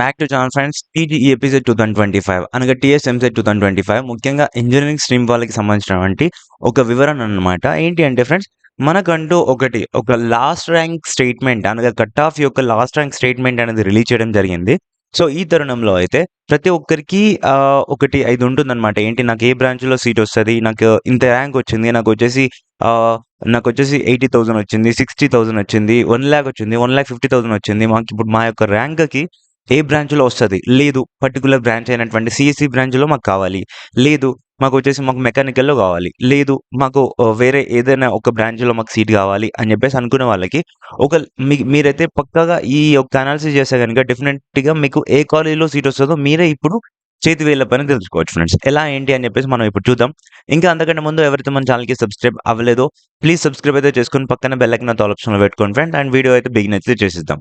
Back to channel friends TG episode two thousand twenty five అనగా TS EAMCET two thousand twenty five ముఖ్యంగా engineering stream వాళ్ళకి సంబంధించినటువంటి ఒక వివరణ అన్నమాట. ఏంటి అంటే ఫ్రెండ్స్ మనకంటూ ఒకటి ఒక లాస్ట్ ర్యాంక్ స్టేట్మెంట్ అనగా కట్ ఆఫ్ యొక్క లాస్ట్ ర్యాంక్ స్టేట్మెంట్ అనేది రిలీజ్ చేయడం జరిగింది. సో ఈ తరుణంలో అయితే ప్రతి ఒక్కరికి ఒకటి ఐదు ఉంటుందన్నమాట. ఏంటి నాకు ఏ బ్రాంచ్లో సీట్ వస్తుంది? నాకు ఇంత ర్యాంక్ వచ్చింది. నాకు వచ్చేసి నాకు వచ్చేసి ఎయిటీ థౌసండ్ వచ్చింది సిక్స్టీ థౌసండ్ వచ్చింది వన్ ల్యాక్ వచ్చింది వన్ ల్యాక్ ఫిఫ్టీ థౌసండ్ వచ్చింది. మాకు ఇప్పుడు మా యొక్క ర్యాంక్కి ఏ బ్రాంచ్లో వస్తుంది? లేదు. పర్టికులర్ బ్రాంచ్ అయినటువంటి సిఎస్సి బ్రాంచ్లో మాకు కావాలి. లేదు. మాకు వచ్చేసి మాకు మెకానికల్లో కావాలి. లేదు. మాకు వేరే ఏదైనా ఒక బ్రాంచ్లో మాకు సీట్ కావాలి అని చెప్పేసి అనుకునే వాళ్ళకి ఒక మీ మీరైతే పక్కాగా ఈ యొక్క అనాలిసిస్ చేస్తే కనుక డెఫినెట్గా మీకు ఏ కాలేజీలో సీట్ వస్తుందో మీరే ఇప్పుడు చేతి వేళ్ళ పని తెలుసుకోవచ్చు ఫ్రెండ్స్. ఎలా ఏంటి అని చెప్పేసి మనం ఇప్పుడు చూద్దాం. ఇంకా అంతకంటే ముందు ఎవరైతే మన ఛానల్కి సబ్స్క్రైబ్ అవ్వలేదో ప్లీజ్ సబ్స్క్రైబ్ అయితే చేసుకుని పక్కన బెల్ ఐకన్ ఆల్ ఆప్షన్లో పెట్టుకోండి ఫ్రెండ్. అండ్ వీడియో అయితే బిగిన్ అయితే చేసిద్దాం.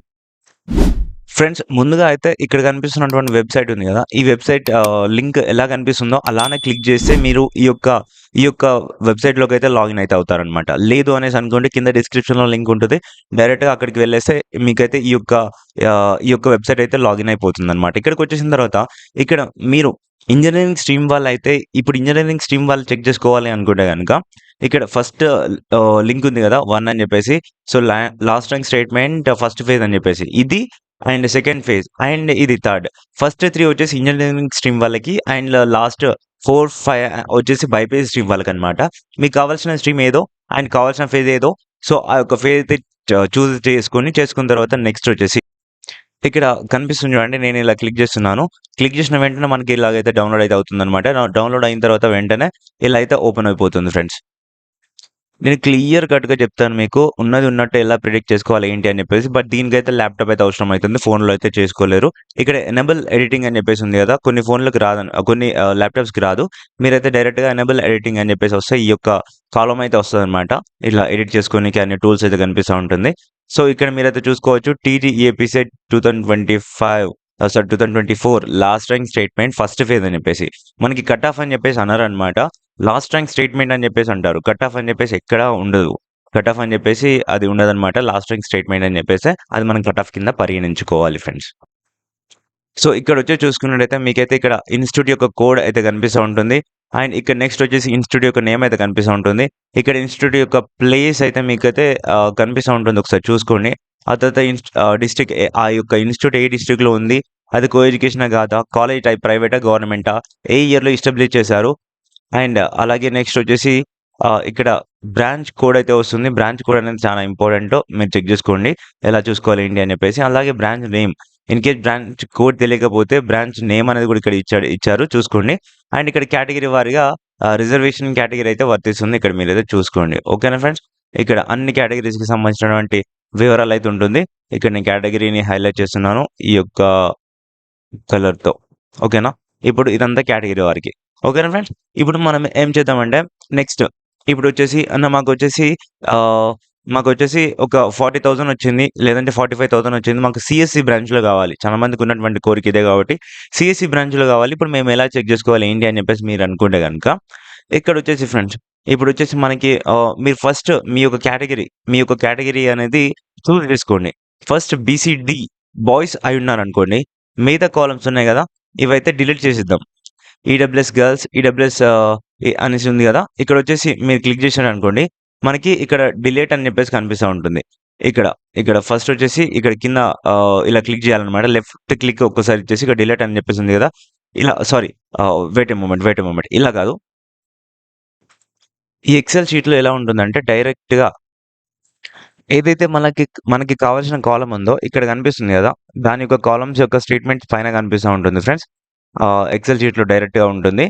ఫ్రెండ్స్ ముందుగా అయితే ఇక్కడ కనిపిస్తున్నటువంటి వెబ్సైట్ ఉంది కదా. ఈ వెబ్సైట్ లింక్ ఎలా కనిపిస్తుందో అలానే క్లిక్ చేస్తే మీరు ఈ యొక్క ఈ యొక్క వెబ్సైట్లోకి అయితే లాగిన్ అయితే అవుతారనమాట లేదు అనేసి అనుకోండి కింద డిస్క్రిప్షన్లో లింక్ ఉంటుంది. డైరెక్ట్గా అక్కడికి వెళ్ళేస్తే మీకైతే ఈ యొక్క ఈ యొక్క వెబ్సైట్ అయితే లాగిన్ అయిపోతుంది అనమాట ఇక్కడికి వచ్చేసిన తర్వాత ఇక్కడ మీరు ఇంజనీరింగ్ స్ట్రీమ్ వాళ్ళు అయితే ఇప్పుడు ఇంజనీరింగ్ స్ట్రీమ్ వాళ్ళు చెక్ చేసుకోవాలి అనుకుంటే కనుక ఇక్కడ ఫస్ట్ లింక్ ఉంది కదా వన్ అని చెప్పేసి. So last rank statement first phase అని చెప్పేసి. ఇది అండ్ సెకండ్ ఫేజ్ అండ్ ఇది థర్డ్. ఫస్ట్ త్రీ వచ్చేసి ఇంజనీరింగ్ స్ట్రీమ్ వాళ్ళకి అండ్ లాస్ట్ ఫోర్ ఫైవ్ వచ్చేసి బైపీసీ స్ట్రీమ్ వాళ్ళకి అనమాట మీకు కావాల్సిన స్ట్రీమ్ ఏదో అండ్ కావాల్సిన ఫేజ్ ఏదో సో ఆ యొక్క ఫేజ్ అయితే చూస్ చేసుకొని చేసుకున్న తర్వాత నెక్స్ట్ వచ్చేసి ఇక్కడ కనిపిస్తుంది చూడండి నేను ఇలా క్లిక్ చేస్తున్నాను. క్లిక్ చేసిన వెంటనే మనకి ఇలాగైతే డౌన్లోడ్ అయితే అవుతుంది అనమాట డౌన్లోడ్ అయిన తర్వాత వెంటనే ఇలా అయితే ఓపెన్ అయిపోతుంది ఫ్రెండ్స్. నేను క్లియర్ కట్గా చెప్తాను మీకు. ఉన్నది ఉన్నట్టు ఎలా ప్రిడిక్ట్ చేసుకోవాలి ఏంటి అని చెప్పేసి. బట్ దీనికైతే ల్యాప్టాప్ అయితే అవసరం అవుతుంది ఫోన్లో అయితే చేసుకోలేరు. ఇక్కడ ఎనబుల్ ఎడిటింగ్ అని చెప్పేసి ఉంది కదా. కొన్ని ఫోన్లకు రాదు. కొన్ని ల్యాప్టాప్స్కి రాదు. మీరైతే డైరెక్ట్గా ఎనబుల్ ఎడిటింగ్ అని చెప్పేసి వస్తే ఈ యొక్క కాలం అయితే వస్తుంది అనమాట ఇట్లా ఎడిట్ చేసుకోనికి అన్ని టూల్స్ అయితే కనిపిస్తూ ఉంటుంది. సో ఇక్కడ మీరైతే చూసుకోవచ్చు. TGAPC two thousand twenty five sir two thousand twenty four last rank statement first phase అని చెప్పేసి. మనకి కట్ ఆఫ్ అని చెప్పేసి అన్నారు అనమాట లాస్ట్ ర్యాంక్ స్టేట్మెంట్ అని చెప్పేసి అంటారు. కట్ ఆఫ్ అని చెప్పేసి ఎక్కడ ఉండదు. కట్ ఆఫ్ అని చెప్పేసి అది ఉండదన్నమాట. లాస్ట్ ర్యాంక్ స్టేట్మెంట్ అని చెప్పేసి అది మనం కట్ ఆఫ్ కింద పరిగణించుకోవాలి ఫ్రెండ్స్. సో ఇక్కడ వచ్చి చూసుకున్నట్టయితే మీకైతే ఇక్కడ ఇన్స్టిట్యూట్ యొక్క కోడ్ అయితే కనిపిస్తూ ఉంటుంది. అండ్ ఇక్కడ నెక్స్ట్ వచ్చేసి ఇన్స్టిట్యూట్ యొక్క నేమ్ అయితే కనిపిస్తూ ఉంటుంది. ఇక్కడ ఇన్స్టిట్యూట్ యొక్క ప్లేస్ అయితే మీకైతే కనిపిస్తూ ఉంటుంది ఒకసారి చూసుకోండి. ఆ తర్వాత డిస్ట్రిక్ట్ ఆ యొక్క ఇన్స్టిట్యూట్ ఏ డిస్ట్రిక్ట్లో లో ఉంది. అది కో ఎడ్యుకేషన్ కాదా? కాలేజ్ టైప్ ప్రైవేటా? గవర్నమెంటా? ఏ ఇయర్లో ఎస్టాబ్లిష్ చేశారు? అండ్ అలాగే నెక్స్ట్ వచ్చేసి ఇక్కడ బ్రాంచ్ కోడ్ అయితే వస్తుంది. బ్రాంచ్ కోడ్ అనేది చాలా ఇంపార్టెంట్ మీరు చెక్ చేసుకోండి. ఎలా చూసుకోవాలి ఏంటి అని చెప్పేసి. అలాగే branch name in case branch code తెలియకపోతే బ్రాంచ్ నేమ్ అనేది కూడా ఇక్కడ ఇచ్చాడు ఇచ్చారు. చూసుకోండి. అండ్ ఇక్కడ కేటగిరీ వారిగా రిజర్వేషన్ కేటగిరీ అయితే వర్తిస్తుంది. ఇక్కడ మీరు అయితే చూసుకోండి. ఓకేనా ఫ్రెండ్స్ ఇక్కడ అన్ని కేటగిరీస్కి సంబంధించినటువంటి వివరాలు అయితే ఉంటుంది. ఇక్కడ నేను కేటగిరీని హైలైట్ చేస్తున్నాను ఈ యొక్క కలర్తో ఓకేనా ఇప్పుడు ఇదంతా కేటగిరీ వారికి. ఓకేనా ఫ్రెండ్స్? ఇప్పుడు మనం ఏం చేద్దామంటే నెక్స్ట్ ఇప్పుడు వచ్చేసి అన్న మాకు వచ్చేసి మాకు వచ్చేసి ఒక ఫార్టీ థౌసండ్ వచ్చింది లేదంటే ఫార్టీ ఫైవ్ థౌసండ్ వచ్చింది మాకు సిఎస్సి బ్రాంచ్లో కావాలి. చాలా మందికి ఉన్నటువంటి కోరిక ఇదే కాబట్టి సిఎస్సి బ్రాంచ్లో కావాలి. ఇప్పుడు మేము ఎలా చెక్ చేసుకోవాలి ఏంటి అని చెప్పేసి మీరు అనుకుంటే కనుక ఇక్కడ వచ్చేసి ఫ్రెండ్స్ ఇప్పుడు వచ్చేసి మనకి మీరు ఫస్ట్ మీ యొక్క కేటగిరీ మీ యొక్క కేటగిరీ అనేది చూస్ చేసుకోండి ఫస్ట్ బీసీడి బాయ్స్ అయి ఉన్నారనుకోండి మిగతా కాలమ్స్ ఉన్నాయి కదా ఇవైతే డిలీట్ చేసిద్దాం. ఈడబ్ల్యూఎస్ గర్ల్స్ ఈడబ్ల్యూఎస్ అనేసి ఉంది కదా? ఇక్కడ వచ్చేసి మీరు క్లిక్ చేశారు అనుకోండి మనకి ఇక్కడ డిలేట్ అని చెప్పేసి కనిపిస్తూ ఉంటుంది. ఇక్కడ ఇక్కడ ఫస్ట్ వచ్చేసి ఇక్కడ కింద ఇలా క్లిక్ చేయాలన్నమాట. లెఫ్ట్ క్లిక్ ఒక్కసారి ఇచ్చేసి ఇక్కడ డిలేట్ అని చెప్పేసి ఉంది కదా? ఇలా sorry wait a moment wait a moment ఇలా కాదు. ఈ ఎక్సెల్ షీట్లో ఎలా ఉంటుందంటే డైరెక్ట్గా ఏదైతే మనకి మనకి కావాల్సిన కాలం ఉందో ఇక్కడ కనిపిస్తుంది కదా? దాని యొక్క కాలమ్స్ యొక్క స్టేట్మెంట్స్ పైన కనిపిస్తూ ఉంటుంది ఫ్రెండ్స్ ఎక్సెల్ షీట్లో డైరెక్ట్గా ఉంటుంది.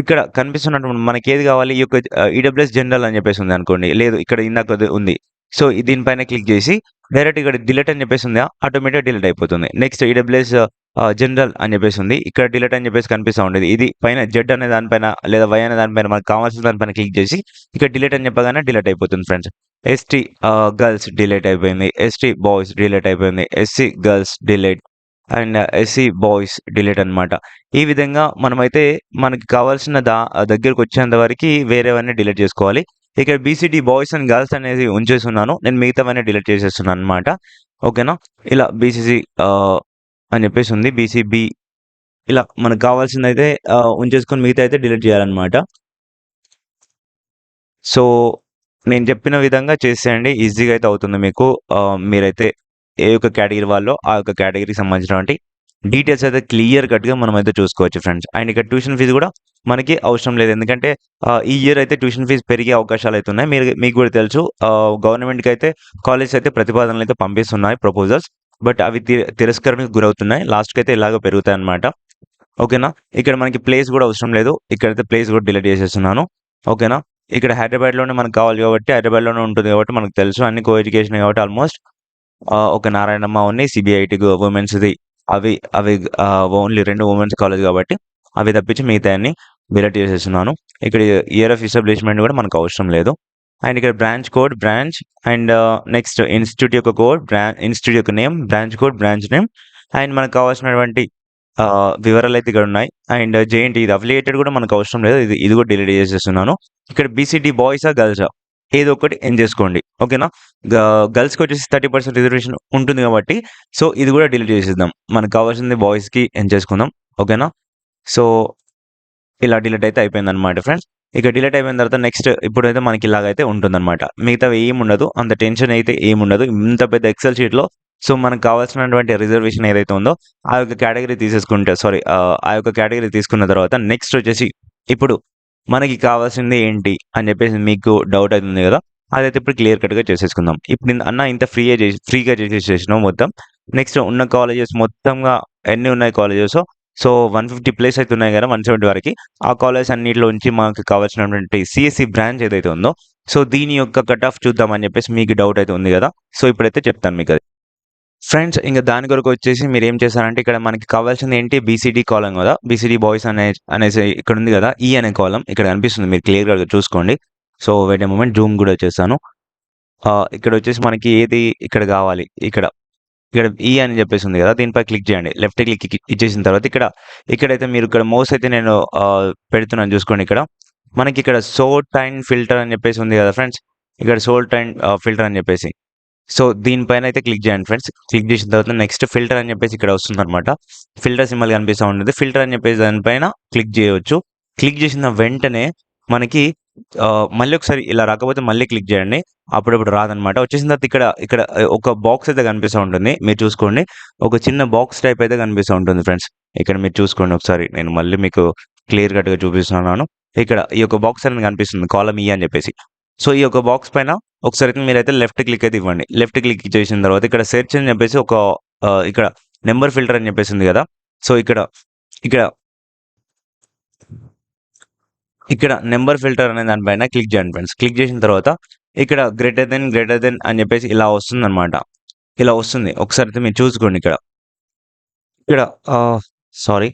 ఇక్కడ కనిపిస్తున్నటువంటి మనకి ఏది కావాలి? ఈ యొక్క ఈడబ్ల్యూఎస్ జనరల్ అని చెప్పేసి ఉంది అనుకోండి. లేదు ఇక్కడ ఇందాక ఉంది. సో దీనిపైన క్లిక్ చేసి డైరెక్ట్ ఇక్కడ డిలీట్ అని చెప్పేసి ఉందా? ఆటోమేటిక్ డిలీట్ అయిపోతుంది. నెక్స్ట్ ఈడబ్ల్యూఎస్ జనరల్ అని చెప్పేసి ఉంది. ఇక్కడ డిలీట్ అని చెప్పేసి కనిపిస్తూ ఉండేది. ఇది పైన జెడ్ అనే దానిపైన లేదా వై అనే దానిపైన మనకు కావాల్సిన దానిపైన క్లిక్ చేసి ఇక్కడ డిలీట్ అని చెప్పగానే డిలీట్ అయిపోతుంది ఫ్రెండ్స్ ఎస్టీ గర్ల్స్ డిలీట్ అయిపోయింది. ఎస్టీ బాయ్స్ డిలీట్ అయిపోయింది. SC girls delete and SC boys delete అనమాట ఈ విధంగా మనమైతే మనకి కావాల్సిన దా దగ్గరకు వచ్చేంత వరకు వేరేవన్నీ డిలీట్ చేసుకోవాలి ఇక్కడ బీసీడీ బాయ్స్ అండ్ గర్ల్స్ అనేది ఉంచేస్తున్నాను నేను మిగతావన్నీ డిలీట్ చేసేస్తున్నాను అనమాట ఓకేనా ఇలా బీసీసీ అని చెప్పేసి ఉంది. బీసీబీ ఇలా మనకు కావాల్సింది అయితే ఉంచేసుకొని మిగతా అయితే డిలీట్ చేయాలన్నమాట. సో, నేను చెప్పిన విధంగా చేసేయండి. ఈజీగా అయితే అవుతుంది మీకు. మీరైతే ఏ యొక్క కేటగిరీ వాళ్ళో ఆ యొక్క కేటగిరీకి సంబంధించినటువంటి డీటెయిల్స్ అయితే క్లియర్ కట్‌గా అయితే చూసుకోవచ్చు ఫ్రెండ్స్. అండ్ ఇక్కడ ట్యూషన్ ఫీజు కూడా మనకి అవసరం లేదు. ఎందుకంటే ఈ ఇయర్ అయితే ట్యూషన్ ఫీజు పెరిగే అవకాశాలు అయితే ఉన్నాయి. మీరు మీకు కూడా తెలుసు గవర్నమెంట్కి అయితే కాలేజెస్ అయితే ప్రతిపాదనలు అయితే పంపిస్తున్నాయి ప్రపోజల్స్. బట్ అవి తి తిరస్కరణకు గురవుతున్నాయి. లాస్ట్‌కైతే ఇలాగ పెరుగుతాయన్నమాట. ఓకేనా? ఇక్కడ మనకి ప్లేస్ కూడా అవసరం లేదు. ఇక్కడైతే ప్లేస్ కూడా డిలీట్ చేసేస్తున్నాను. ఓకేనా? ఇక్కడ హైదరాబాద్‌లోనే మనకు కావాలి కాబట్టి హైదరాబాద్‌లోనే ఉంటుంది కాబట్టి మనకు తెలుసు. అన్ని కో ఎడ్యుకేషన్ కాబట్టి ఆల్మోస్ట్ ఒక నారాయణమ్మ ఉన్నాయి సీబీఐటీ ఉమెన్స్‌ది అవి అవి ఓన్లీ రెండు ఉమెన్స్ కాలేజ్ కాబట్టి అవి తప్పించి మిగతాయన్ని డిలీట్ చేసేస్తున్నాను. ఇక్కడ ఇయర్ ఆఫ్ ఎస్టాబ్లిష్‌మెంట్ కూడా మనకు అవసరం లేదు. అండ్ ఇక్కడ branch code, branch and next institute యొక్క కోడ్, బ్రాంచ్ ఇన్‌స్టిట్యూట్ యొక్క name, branch code, branch name and మనకు కావాల్సినటువంటి వివరాలు అయితే ఇక్కడ ఉన్నాయి. అండ్ జేఎన్‌టీ ఇది అఫిలియేటెడ్ కూడా మనకు అవసరం లేదు. ఇది ఇది కూడా డిలీట్ చేసేస్తున్నాను. ఇక్కడ బీసీటీ బాయ్సా? గర్ల్సా? ఏదో ఒకటి ఎంచుకోండి. ఓకేనా? గ గర్ల్స్‌కొచ్చేసి 30% రిజర్వేషన్ ఉంటుంది కాబట్టి సో, ఇది కూడా డిలీట్ చేసేద్దాం. మనకు కావాల్సింది బాయ్స్‌కి ఎంచేసుకుందాం. ఓకేనా? సో, ఇలా డిలీట్ అయితే అయిపోయిందన్నమాట ఫ్రెండ్స్. ఇక డిలీట్ అయిపోయిన తర్వాత నెక్స్ట్ ఇప్పుడైతే మనకి ఇలాగైతే ఉంటుందన్నమాట. మిగతావి ఏముండదు. అంత టెన్షన్ అయితే ఏముండదు. ఇంత పెద్ద ఎక్సెల్ షీట్‌లో సో, మనకు కావాల్సినటువంటి రిజర్వేషన్ ఏదైతే ఉందో ఆ యొక్క కేటగిరీ తీసేసుకుంటే సారీ ఆ యొక్క కేటగిరీ తీసుకున్న తర్వాత నెక్స్ట్ వచ్చేసి ఇప్పుడు మనకి కావాల్సింది ఏంటి అని చెప్పేసి మీకు డౌట్ అవుతుంది కదా! అదైతే ఇప్పుడు క్లియర్ కట్‌గా చేసేసుకుందాం. ఇప్పుడు అన్న ఇంత ఫ్రీ‌గా చేసి ఫ్రీగా చేసేసేసినాం మొత్తం. నెక్స్ట్ ఉన్న కాలేజెస్ మొత్తంగా ఎన్ని ఉన్నాయి కాలేజెస్ సో, 150 ప్లేస్ అయితే ఉన్నాయి కదా! వన్ సెవెంటీ వరకు ఆ కాలేజ్ అన్నింటిలో ఉంచి మాకు కావాల్సినటువంటి సిఎస్సి బ్రాంచ్ ఏదైతే ఉందో సో, దీని యొక్క కట్ ఆఫ్ చూద్దాం అని చెప్పేసి మీకు డౌట్ అయితే ఉంది కదా! సో, ఇప్పుడైతే చెప్తాను మీకు ఫ్రెండ్స్ ఇంకా దాని కొరకు వచ్చేసి మీరు ఏం చేశారంటే ఇక్కడ మనకి కావాల్సింది ఏంటి బీసీడీ కాలం కదా! బీసీడీ బాయ్స్ అనే అనేసి ఇక్కడ ఉంది కదా! ఈ అనే కాలం ఇక్కడ కనిపిస్తుంది. మీరు క్లియర్‌గా చూసుకోండి. సో, వెయిట్ మూమెంట్ జూమ్ కూడా చేశాను. ఇక్కడ వచ్చేసి మనకి ఏది ఇక్కడ కావాలి. ఇక్కడ ఇక్కడ ఈ అని చెప్పేసి ఉంది కదా! దీనిపై క్లిక్ చేయండి. లెఫ్ట్ క్లిక్ ఇచ్చేసిన తర్వాత ఇక్కడ ఇక్కడైతే మీరు ఇక్కడ మోస్ అయితే నేను పెడుతున్నాను చూసుకోండి ఇక్కడ. మనకి ఇక్కడ సోల్ అండ్ ఫిల్టర్ అని చెప్పేసి ఉంది కదా ఫ్రెండ్స్. ఇక్కడ సోల్ అండ్ ఫిల్టర్ అని చెప్పేసి. సో, దీనిపైన అయితే క్లిక్ చేయండి ఫ్రెండ్స్. క్లిక్ చేసిన తర్వాత నెక్స్ట్ ఫిల్టర్ అని చెప్పేసి ఇక్కడ వస్తుందన్నమాట. ఫిల్టర్ సింబల్ కనిపిస్తా ఉంటుంది. ఫిల్టర్ అని చెప్పేసి దానిపైన క్లిక్ చేయవచ్చు. క్లిక్ చేసిన వెంటనే మనకి మళ్ళీ ఒకసారి ఇలా రాకపోతే మళ్ళీ క్లిక్ చేయండి. అప్పుడప్పుడు రాదనమాట వచ్చేసిన తర్వాత ఇక్కడ ఇక్కడ ఒక బాక్స్ అయితే కనిపిస్తా ఉంటుంది. మీరు చూసుకోండి. ఒక చిన్న బాక్స్ టైప్ అయితే కనిపిస్తా ఉంటుంది ఫ్రెండ్స్. ఇక్కడ మీరు చూసుకోండి ఒకసారి. నేను మళ్ళీ మీకు క్లియర్ కట్‌గా చూపిస్తున్నాను. ఇక్కడ ఈ యొక్క బాక్స్ అనేది కనిపిస్తుంది. కాలం ఈ e అని చెప్పేసి. సో, ఈ యొక్క బాక్స్ పైన ఒకసారి అయితే మీరైతే లెఫ్ట్ క్లిక్ అయితే ఇవ్వండి. లెఫ్ట్ క్లిక్ చేసిన తర్వాత ఇక్కడ సెర్చ్ అని చెప్పేసి ఒక ఇక్కడ నెంబర్ ఫిల్టర్ అని చెప్పేసి ఉంది కదా! సో, ఇక్కడ ఇక్కడ ఇక్కడ నెంబర్ ఫిల్టర్ అనే దానిపైన క్లిక్ చేయండి ఫ్రెండ్స్. క్లిక్ చేసిన తర్వాత ఇక్కడ గ్రేటర్ దెన్ గ్రేటర్ దెన్ అని చెప్పేసి ఇలా వస్తుందన్నమాట. ఇలా వస్తుంది. ఒకసారి అయితే మీరు చూసుకోండి ఇక్కడ. ఇక్కడ సారీ.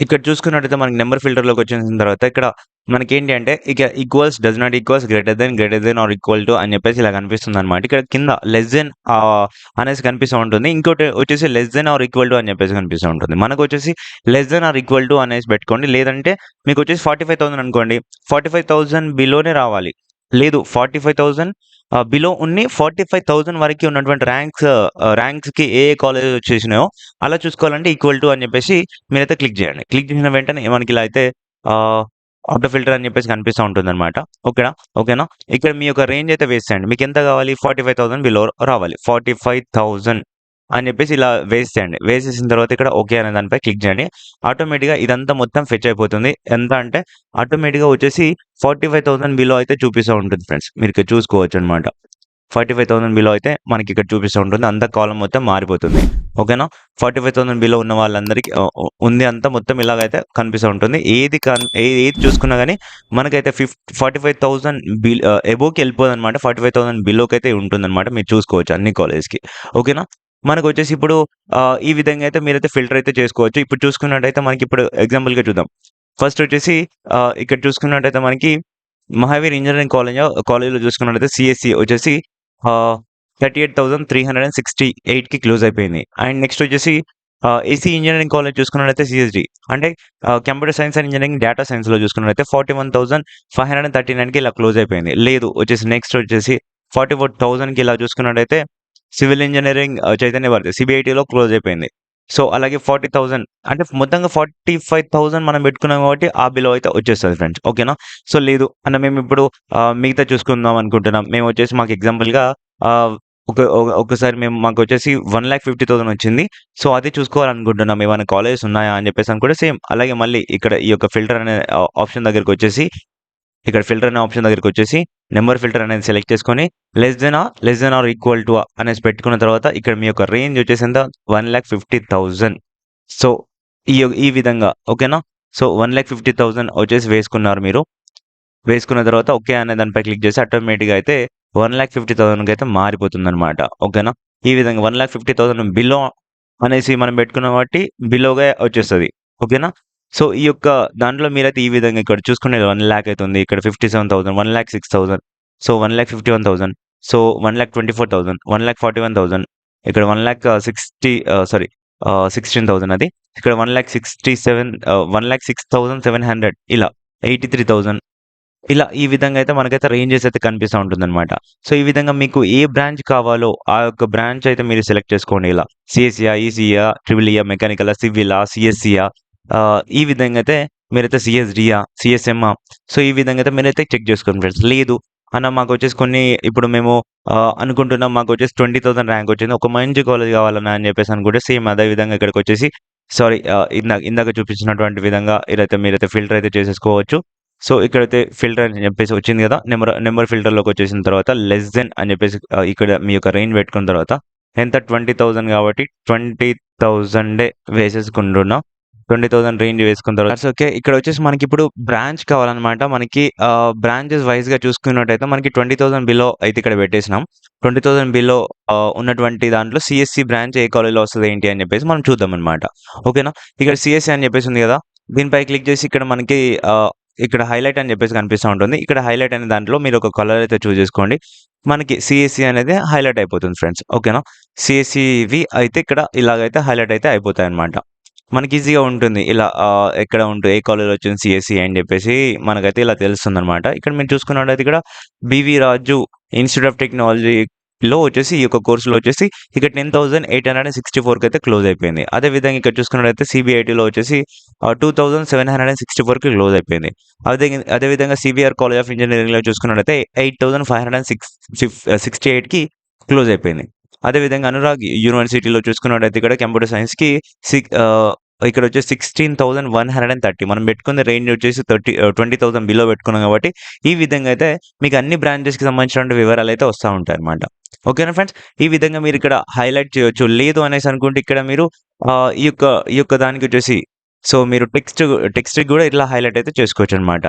ఇక్కడ చూసుకున్నట్టయితే మనకి నెంబర్ ఫిల్టర్‌లోకి వచ్చేసిన తర్వాత ఇక్కడ మనకేంటి అంటే ఇక equals, does not equals, greater than greater than or equal to అని చెప్పేసి ఇలా కనిపిస్తుంది అనమాట ఇక్కడ కింద లెస్ దెన్ అనేసి కనిపిస్తూ ఉంటుంది. ఇంకోటి వచ్చేసి less than or equal to అని చెప్పేసి కనిపిస్తూ ఉంటుంది. మనకొచ్చేసి less than or equal to అనేసి పెట్టుకోండి. లేదంటే మీకొచ్చేసి 45,000 అనుకోండి. 45,000 బిలోనే రావాలి. లేదు 45,000 ఆహ్, బిలో ఉన్ని 45,000 వరకు ఉన్నటువంటి ర్యాంక్స్ ర్యాంక్స్‌కి ఏ ఏ వచ్చేసినాయో అలా చూసుకోవాలంటే ఈక్వల్ టు అని చెప్పేసి మీరైతే క్లిక్ చేయండి. క్లిక్ చేసిన వెంటనే మనకి ఇలా అయితే ఆటో ఫిల్టర్ అని చెప్పేసి కనిపిస్తూ ఉంటుంది అనమాట ఓకేనా? ఓకేనా? ఇక్కడ మీ యొక్క రేంజ్ అయితే వేసేయండి. మీకు ఎంత కావాలి? 45,000 బిలో రావాలి. 45,000 అని చెప్పేసి ఇలా వేసేయండి. వేసేసిన తర్వాత ఇక్కడ ఓకే అనే దానిపై క్లిక్ చేయండి. ఆటోమేటిక్‌గా ఇదంతా మొత్తం ఫెచ్ అయిపోతుంది. ఎంత అంటే ఆటోమేటిక్‌గా వచ్చేసి 45,000 బిలో అయితే చూపిస్తా ఉంటుంది ఫ్రెండ్స్. మీరు ఫార్టీ ఫైవ్ థౌసండ్ బిలో అయితే మనకి ఇక్కడ చూపిస్తూ ఉంటుంది. అంత కాలం మొత్తం మారిపోతుంది. ఓకేనా? 45,000 బిలో ఉన్న వాళ్ళందరికీ ఉంది అంతా మొత్తం ఇలాగైతే కనిపిస్తూ ఉంటుంది. ఏది కన్ ఏది ఏది చూసుకున్నా కానీ మనకైతే ఫిఫ్ 45,000 బిల్ ఎబోకి వెళ్ళిపోదనమాట ఫార్టీ ఫైవ్ వెళ్ళిపోదన్నమాట. 45,000 బిలోకైతే ఉంటుందన్నమాట. మీరు చూసుకోవచ్చు అన్ని కాలేజ్కి ఓకేనా? మనకు వచ్చేసి ఇప్పుడు ఈ విధంగా అయితే మీరైతే ఫిల్టర్ అయితే చేసుకోవచ్చు. ఇప్పుడు చూసుకున్నట్టయితే మనకి ఇప్పుడు ఎగ్జాంపుల్‌గా చూద్దాం. ఫస్ట్ వచ్చేసి ఇక్కడ చూసుకున్నట్టయితే మనకి మహావీర్ ఇంజనీరింగ్ కాలేజ్ కాలేజ్‌లో చూసుకున్నట్టయితే సిఎస్సి వచ్చేసి thirty eight thousand three hundred and sixty ఎయిట్కి క్లోజ్ అయిపోయింది. అండ్ నెక్స్ట్ వచ్చేసి ఏసీ ఇంజనీరింగ్ కాలేజ్ చూసుకున్నట్టయితే సిఎస్డి అంటే computer science and engineering data సైన్స్‌లో చూసుకున్నట్టయితే 41,539కి ఇలా క్లోజ్ అయిపోయింది. లేదు వచ్చేసి నెక్స్ట్ వచ్చేసి 44,000కి ఇలా చూసుకున్నట్టయితే సివిల్ ఇంజనీరింగ్ చైతన్య భారతి సిబిఐటీలో క్లోజ్ అయిపోయింది. సో అలాగే ఫార్టీ థౌసండ్ అంటే మొత్తంగా ఫార్టీ ఫైవ్ థౌసండ్ మనం పెట్టుకున్నాం కాబట్టి ఆ బిలో అయితే వచ్చేస్తుంది ఫ్రెండ్స్ ఓకేనా సో లేదు అన్న మేము ఇప్పుడు మిగతా చూసుకుందాం అనుకుంటున్నాం. మేము వచ్చేసి మాకు ఎగ్జాంపుల్గా ఒక ఒక- ఒకసారి మేము మాకు వచ్చేసి వన్ ల్యాక్ ఫిఫ్టీ థౌసండ్ వచ్చింది. సో అది చూసుకోవాలనుకుంటున్నాం. ఏమైనా కాలేజెస్ ఉన్నాయా అని చెప్పేసి అని కూడా సేమ్. అలాగే మళ్ళీ ఇక్కడ ఈ యొక్క ఫిల్టర్ అనే ఆప్షన్ దగ్గరికి వచ్చేసి ఇక్కడ ఫిల్టర్ అనే ఆప్షన్ దగ్గరికి వచ్చేసి నెంబర్ ఫిల్టర్ అనేది సెలెక్ట్ చేసుకొని less than or less than or equal to అనేసి పెట్టుకున్న తర్వాత ఇక్కడ మీ యొక్క రేంజ్ వచ్చేసి ఎంత? One lakh fifty thousand so ఈ ఈ విధంగా ఓకేనా so one lakh fifty thousand వచ్చేసి వేసుకున్నారు మీరు. వేసుకున్న తర్వాత ఓకే అనే దానిపై క్లిక్ చేసి ఆటోమేటిక్గా అయితే వన్ ల్యాక్ ఫిఫ్టీ థౌసండ్కి అయితే మారిపోతుంది అనమాట ఓకేనా ఈ విధంగా one lakh fifty thousand below అనేసి మనం పెట్టుకున్న కాబట్టి బిలోగా వచ్చేస్తుంది. ఓకేనా సో ఈ యొక్క దాంట్లో మీరైతే ఈ విధంగా ఇక్కడ చూసుకునే వన్ ల్యాక్ అవుతుంది ఇక్కడ fifty seven thousand one lakh six thousand so one lakh fifty one thousand so one lakh twenty four thousand one lakh forty one thousand ఇక్కడ one lakh sixty sorry sixteen thousand అది. ఇక్కడ one lakh sixty seven one lakh six thousand seven hundred ఇలా eighty three thousand ఇలా ఈ విధంగా అయితే మనకైతే ranges అయితే కనిపిస్తూ ఉంటుంది అనమాట సో ఈ విధంగా మీకు ఏ బ్రాంచ్ కావాలో ఆ యొక్క బ్రాంచ్ అయితే మీరు సెలెక్ట్ చేసుకోండి. ఇలా సిఎస్సియా ఈసీయా ట్రిబుల్ ఇయా మెకానికల్ సివిలా సిఎస్సియా ఈ విధంగా అయితే మీరైతే సిఎస్డియా సిఎస్ఎంఆ సో ఈ విధంగా అయితే మీరైతే చెక్ చేసుకోండి ఫ్రెండ్స్ లేదు అన్న మాకు వచ్చేసి కొన్ని ఇప్పుడు మేము అనుకుంటున్నాం మాకు వచ్చేసి ట్వంటీ థౌసండ్ ర్యాంక్ వచ్చింది. ఒక మంచి కాలేజ్ కావాలన్నా అని చెప్పేసి అనుకుంటే సేమ్ అదే విధంగా ఇక్కడికి వచ్చేసి సారీ ఇందాక ఇందాక చూపించినటువంటి విధంగా ఇదైతే మీరైతే ఫిల్టర్ అయితే చేసేసుకోవచ్చు. సో ఇక్కడైతే ఫిల్టర్ అని చెప్పేసి వచ్చింది కదా నెంబర్ నెంబర్ ఫిల్టర్లోకి వచ్చేసిన తర్వాత లెస్ దెన్ అని చెప్పేసి ఇక్కడ మీ యొక్క రేంజ్ పెట్టుకున్న తర్వాత ఎంత? ట్వంటీ థౌజండ్ కాబట్టి ట్వంటీ థౌజండే వేసేసుకుంటున్నాం. ట్వంటీ థౌసండ్ రేంజ్ వేసుకున్న తర్వాత. ఓకే ఇక్కడ వచ్చేసి మనకి ఇప్పుడు బ్రాంచ్ కావాలన్నమాట. మనకి బ్రాంచెస్ వైజ్గా చూసుకున్నట్టయితే మనకి ట్వంటీ థౌసండ్ బిలో అయితే ఇక్కడ పెట్టేసినాం. ట్వంటీ థౌసండ్ బిలో ఉన్నటువంటి దాంట్లో సిఎస్సి బ్రాంచ్ ఏ కాలేజ్లో వస్తుంది ఏంటి అని చెప్పేసి మనం చూద్దాం అనమాట ఓకేనా ఇక్కడ సిఎస్సి అని చెప్పేసి ఉంది కదా? దీనిపై క్లిక్ చేసి ఇక్కడ మనకి ఇక్కడ హైలైట్ అని చెప్పేసి కనిపిస్తూ ఉంటుంది. ఇక్కడ హైలైట్ అనే దాంట్లో మీరు ఒక కలర్ అయితే చూస్ చేసుకోండి. మనకి సిఎస్సి అనేది హైలైట్ అయిపోతుంది ఫ్రెండ్స్ ఓకేనా సిఎస్సివి అయితే ఇక్కడ ఇలాగైతే హైలైట్ అయితే అయిపోతాయి అనమాట మనకి ఈజీగా ఉంటుంది. ఇలా ఎక్కడ ఉంటుంది ఏ కాలేజ్ వచ్చింది సిఎస్సి అని చెప్పేసి మనకైతే ఇలా తెలుస్తుంది అనమాట ఇక్కడ మీరు చూసుకున్నట్టయితే ఇక్కడ BV Raju institute of technology లో వచ్చేసి ఈ యొక్క కోర్సులో వచ్చేసి ఇక్కడ ten thousand eight hundred and sixty ఫోర్కి అయితే క్లోజ్ అయిపోయింది. అదే విధంగా ఇక్కడ చూసుకున్నట్టయితే సిబిఐటీలో వచ్చేసి two thousand seven hundred and sixty ఫోర్కి క్లోజ్ అయిపోయింది. అదే అదేవిధంగా సిబిఆర్ కాలేజ్ ఆఫ్ ఇంజనీరింగ్లో చూసుకున్నట్టయితే eight thousand five hundred and six sixty ఎయిట్కి క్లోజ్ అయిపోయింది. అదేవిధంగా అనురాగ్ యూనివర్సిటీలో చూసుకున్నట్టయితే ఇక్కడ కంప్యూటర్ సైన్స్కి సిక్ ఇక్కడ వచ్చేసి sixteen thousand one hundred and thirty. మనం పెట్టుకున్న రేంజ్ వచ్చేసి థర్టీ ట్వంటీ థౌసండ్ బిలో పెట్టుకున్నాం కాబట్టి ఈ విధంగా అయితే మీకు అన్ని బ్రాంచెస్కి సంబంధించిన వివరాలు అయితే వస్తూ ఉంటాయి అనమాట ఓకేనా ఫ్రెండ్స్? ఈ విధంగా మీరు ఇక్కడ హైలైట్ చేయొచ్చు. లేదు అనేసి అనుకుంటే ఇక్కడ మీరు ఈ యొక్క ఈ యొక్క దానికి వచ్చేసి సో మీరు టెక్స్ట్ టెక్స్ట్ కూడా ఇట్లా హైలైట్ అయితే చేసుకోవచ్చు అనమాట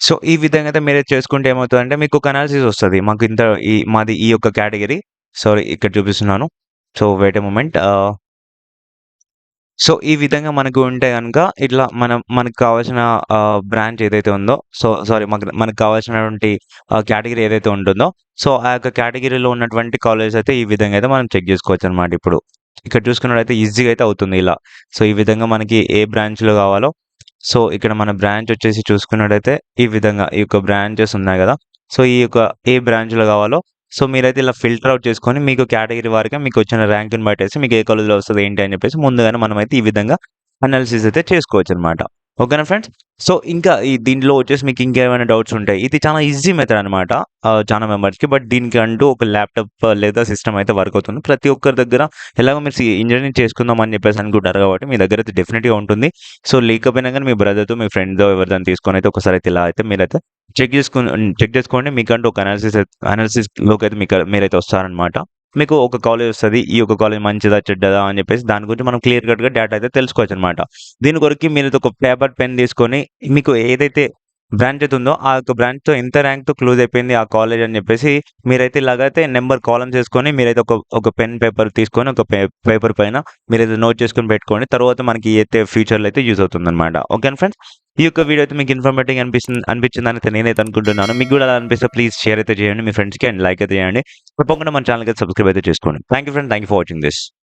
సో ఈ విధంగా అయితే మీరు చేసుకుంటే ఏమవుతుందంటే మీకు ఒక అనాలిసిస్ వస్తుంది. మాకు ఇంత ఈ మాది ఈ యొక్క కేటగిరీ. సారీ ఇక్కడ చూపిస్తున్నాను. సో వెయిట్ మూమెంట్ సో ఈ విధంగా మనకు ఉంటే కనుక ఇట్లా మనం మనకు కావాల్సిన uh, బ్రాంచ్ ఏదైతే ఉందో సో సారీ మనకు మనకు కావాల్సినటువంటి uh, కేటగిరీ ఏదైతే ఉంటుందో సో ఆ యొక్క కేటగిరీలో ఉన్నటువంటి కాలేజ్ అయితే ఈ విధంగా అయితే మనం చెక్ చేసుకోవచ్చు అనమాట ఇప్పుడు. ఇక్కడ చూసుకున్నట్టయితే ఈజీగా అయితే అవుతుంది ఇలా. సో ఈ విధంగా మనకి ఏ బ్రాంచ్లో కావాలో సో ఇక్కడ మన బ్రాంచ్ వచ్చేసి చూసుకున్నట్టయితే ఈ విధంగా ఈ యొక్క బ్రాంచెస్ ఉన్నాయి కదా సో ఈ యొక్క ఏ బ్రాంచ్లో కావాలో సో మీరైతే ఇలా ఫిల్టర్ అవుట్ చేసుకొని మీకు కేటగిరీ వారిగా మీకు వచ్చిన ర్యాంక్ని బట్టేసి మీకు ఏ కాలేజ్లో వస్తుంది ఏంటి అని చెప్పేసి ముందుగానే మనం అయితే ఈ విధంగా అనాలిసిస్ అయితే చేసుకోవచ్చు అనమాట ఓకేనా ఫ్రెండ్స్ సో ఇంకా ఈ దీంట్లో వచ్చేసి మీకు ఇంకేమైనా డౌట్స్ ఉంటాయి ఇది చాలా ఈజీ మెథడ్ అనమాట చాలా మెంబర్స్కి బట్ దీనికి అంటూ ఒక ల్యాప్టాప్ లేదా సిస్టమ్ అయితే వర్క్ అవుతుంది. ప్రతి ఒక్కరి దగ్గర ఎలాగో మీరు ఇంజనీరింగ్ చేసుకుందాం అని చెప్పేసి అనుకుంటారు కాబట్టి మీ దగ్గర అయితే డెఫినెట్గా ఉంటుంది. సో లేకపోయినా కానీ మీ బ్రదర్తో మీ ఫ్రెండ్తో ఎవరిదైనా తీసుకొని అయితే ఒకసారి అయితే ఇలా అయితే మీరైతే చెక్ చేసుకుని చెక్ చేసుకోండి. మీకంటూ ఒక అనాలిసిస్ అనాలిసిస్లోకి అయితే మీకు మీరైతే వస్తారనమాట మీకు ఒక కాలేజ్ వస్తుంది. ఈ ఒక కాలేజ్ మంచిదా చెడ్డదా అని చెప్పేసి దాని గురించి మనం క్లియర్ కట్గా డేటా అయితే తెలుసుకోవచ్చు అనమాట దీని కొరకు మీరు ఒక పేపర్ పెన్ తీసుకొని మీకు ఏదైతే బ్రాంచ్ అయితే ఉందో ఆ యొక్క బ్రాంచ్తో ఎంత ర్యాంక్తో క్లోజ్ అయిపోయింది ఆ కాలేజ్ అని చెప్పేసి మీరైతే ఇలాగైతే నెంబర్ కాలమ్స్ చేసుకొని మీరైతే ఒక ఒక పెన్ పేపర్ తీసుకొని ఒక పేపర్ పైన మీరైతే నోట్ చేసుకొని పెట్టుకోండి. తర్వాత మనకి అయితే ఫ్యూచర్లో అయితే యూజ్ అవుతుంది అనమాట ఓకే ఫ్రెండ్స్ ఈ యొక్క వీడియో అయితే మీకు ఇన్ఫర్మేటివ్ అనిపిస్తుంది అనిపించింది అయితే నేనైతే అనుకుంటున్నాను. మీకు కూడా అలా అనిపిస్తే ప్లీజ్ షేర్ అయితే చేయండి మీ ఫ్రెండ్స్కి అండ్ లైక్ అయితే చేయండి. తప్పకుండా మన ఛానల్కి సబ్స్క్రైబ్ అయితే చేసుకోండి. Thank you friend thank you for watching this